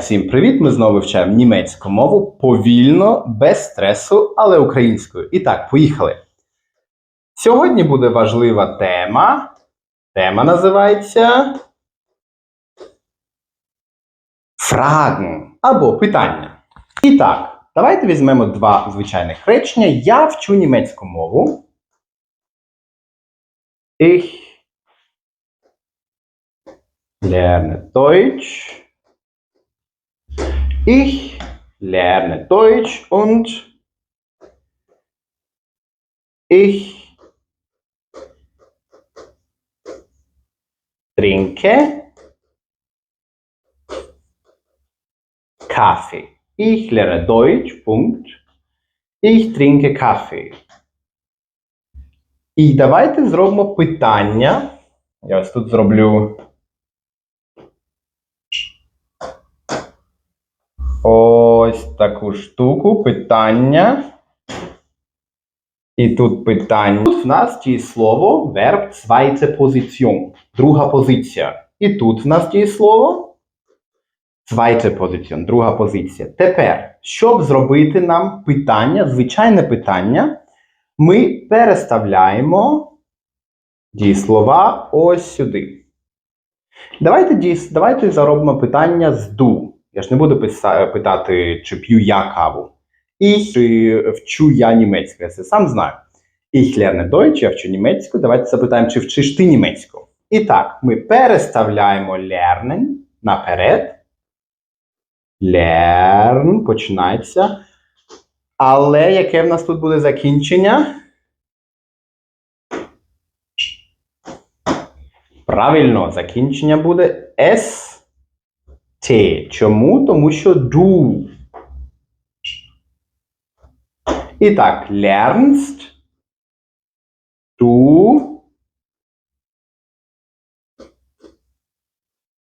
всім привіт! Ми знову вивчаємо німецьку мову повільно, без стресу, але українською. І так, поїхали. Сьогодні буде важлива тема. Тема називається Fragen або питання. І так, давайте візьмемо два звичайних речення. Я вчу німецьку мову. Ich lerne Deutsch. Ich lerne Deutsch und ich trinke Kaffee. Ich lerne Deutsch, Punkt. Ich trinke Kaffee. І давайте зробимо питання. Я ось тут зроблю ось таку штуку. Питання. І тут питання. Тут в нас дієслово верб zweite Position. Друга позиція. І тут в нас дієслово zweite Position. Друга позиція. Тепер, щоб зробити нам питання, звичайне питання, ми переставляємо дієслова ось сюди. Давайте, давайте заробимо питання з do. Я ж не буду питати, чи п'ю я каву. І чи вчу я німецьку. Я це сам знаю. Ich lerne Deutsch, я вчу німецьку. Давайте запитаємо, чи вчиш ти німецьку. І так, ми переставляємо lernen наперед. Learn починається. Але яке в нас тут буде закінчення? Правильно, закінчення буде S. T. Чому? Тому що du. І так, lernst du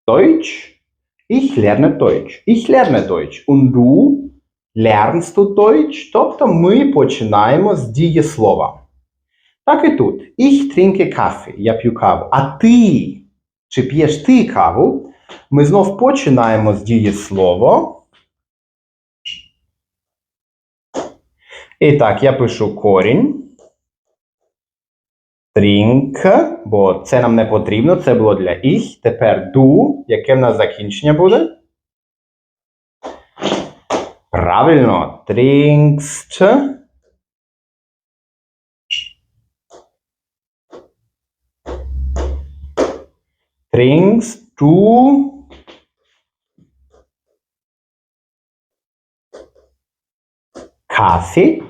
Deutsch? Ich lerne Deutsch. Ich lerne Deutsch. Und du lernst du Deutsch? Тобто ми починаємо з дієслова. Так і тут. Ich trinke Kaffee. Я п'ю каву. А ти? Чи п'єш ти каву? Ми знов починаємо з дієслово. І так, я пишу корінь. Trink, бо це нам не потрібно, це було для ich. Тепер du, яке в нас закінчення буде? Правильно, trinkst. Trinkst du Kaffee?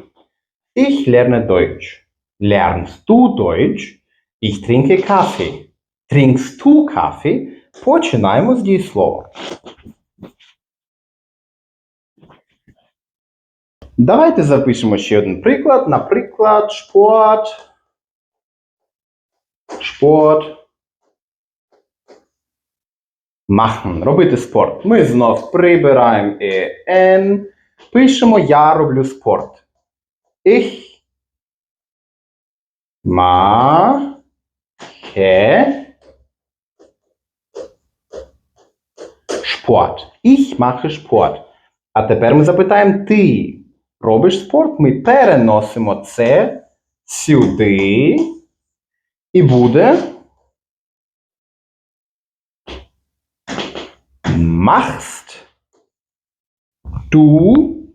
Ich lerne Deutsch. Lernst du Deutsch? Ich trinke Kaffee. Trinkst du Kaffee? Починаємо з дієслова. Давайте запишемо ще один приклад. Наприклад, спорт. Спорт. Machen. Робити спорт. Ми знов прибираємо «en». Пишемо Я роблю спорт. Ich mache Sport. Ich mache Sport. А тепер ми запитаємо ти робиш спорт? Ми переносимо це сюди. І буде machst du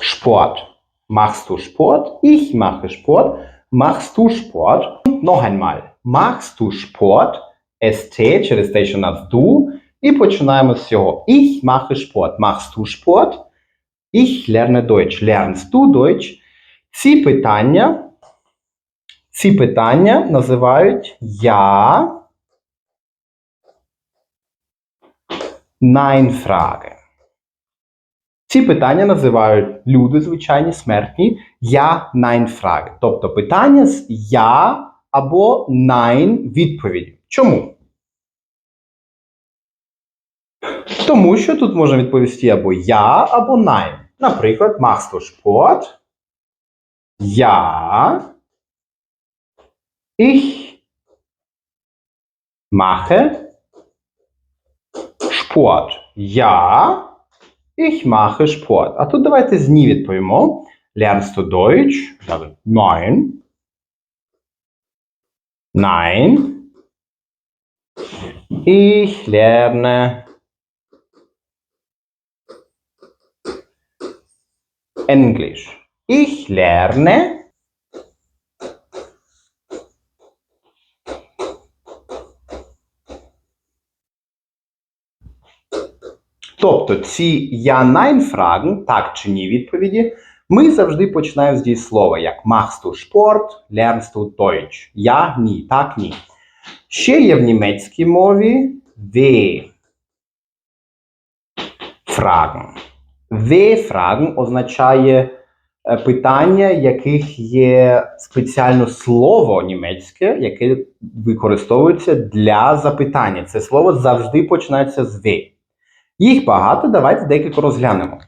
Sport? Machst du Sport? Ich mache Sport. Machst du Sport? Und noch einmal. Machst du Sport? ST через те, що у нас du. І починаємо з цього. Ich mache Sport. Machst du Sport? Ich lerne Deutsch. Lernst du Deutsch? Ці питання, ці питання називають я Nein-Frage. Ці питання називають люди, звичайні, смертні, я Nein-Frage. Тобто питання з я або Nein відповіді. Чому? Тому що тут можна відповісти або я, або Nein. Наприклад, machst du Sport? Ja. Ich mache Sport. Ja, ich mache Sport. А тут давайте з ні відповімо. Lernst du Deutsch? Ich sage, nein. Nein. Ich lerne Englisch. Ich lerne Тобто ці я-найн-фраген, так чи ні відповіді, ми завжди починаємо з дієслова, як machst du Sport, lernst du Deutsch. Я, ні, так, ні. Ще є в німецькій мові в фраген. В фраген означає е, питання, яких є спеціально слово німецьке, яке використовується для запитання. Це слово завжди починається з в. Їх багато, давайте декілька розглянемо.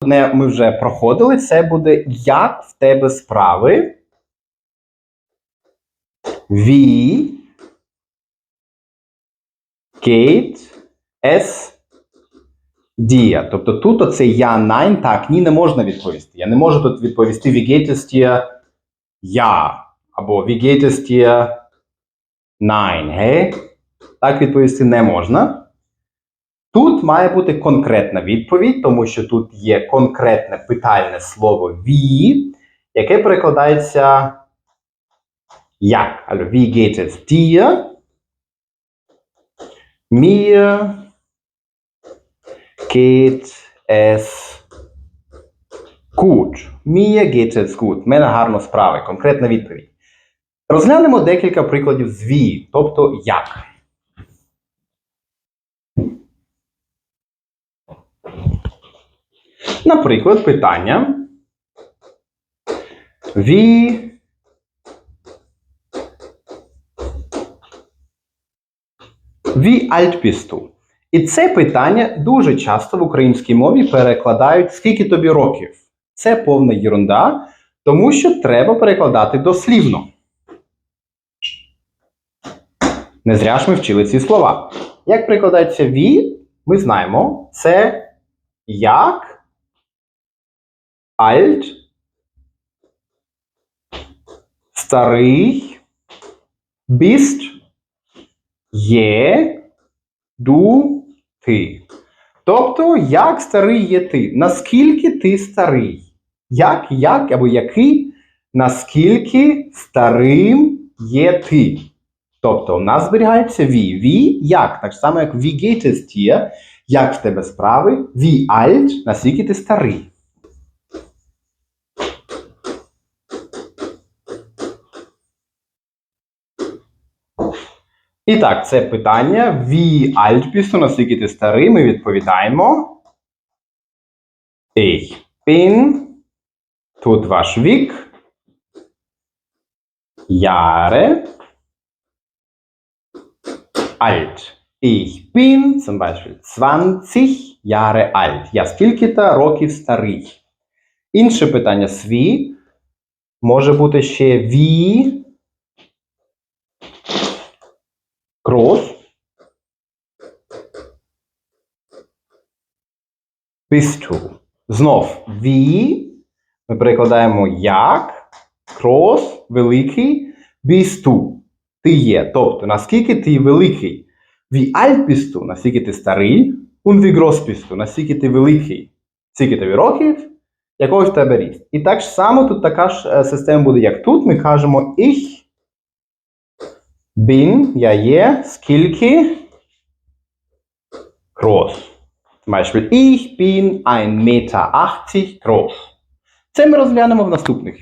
Одне ми вже проходили, це буде як в тебе справи. Wie geht es dir? Тобто тут оце я, nein, так, ні не можна відповісти. Я не можу тут відповісти wie geht я або wie geht es dir nein, гей? Так відповісти не можна. Тут має бути конкретна відповідь, тому що тут є конкретне питальне слово wie, яке перекладається як. Also, wie geht es dir? Mir geht es gut. Mir geht es gut. Мене гарно справи. Конкретна відповідь. Розглянемо декілька прикладів з wie, тобто як. Наприклад, питання. Alt bist du? І це питання дуже часто в українській мові перекладають скільки тобі років. Це повна єрунда, тому що треба перекладати дослівно. Не зря ж ми вчили ці слова. Як перекладається «wie», ми знаємо, це як alt, старий, bist, є, ду, ти. Тобто, як старий є ти? Наскільки ти старий? Як, як або який, наскільки старим є ти? Тобто, у нас зберігається ві. Ві як? Так само, як wie geht es? Як в тебе справи? Wie alt? Наскільки ти старий? І так, це питання. Wie alt bist? Наскільки ти старий? Ми відповідаємо. Ich bin. Тут ваш вік. Jahre. Alt. Ich bin zum Beispiel 20 Jahre alt. Я скільки-то років старий. Інше питання свій може бути ще wie groß bist. Знов wie ми перекладаємо як groß, великий bist. Ти є. Тобто, наскільки ти великий. Bist du? Наскільки ти старий. Bist du? Наскільки ти великий. Скільки тобі років, якого в тебе ріст. І так само тут така ж е, система буде, як тут. Ми кажемо ich bin, я є, скільки groß. Beispiel, ich bin 1,80 Meter groß. Це ми розглянемо в наступних.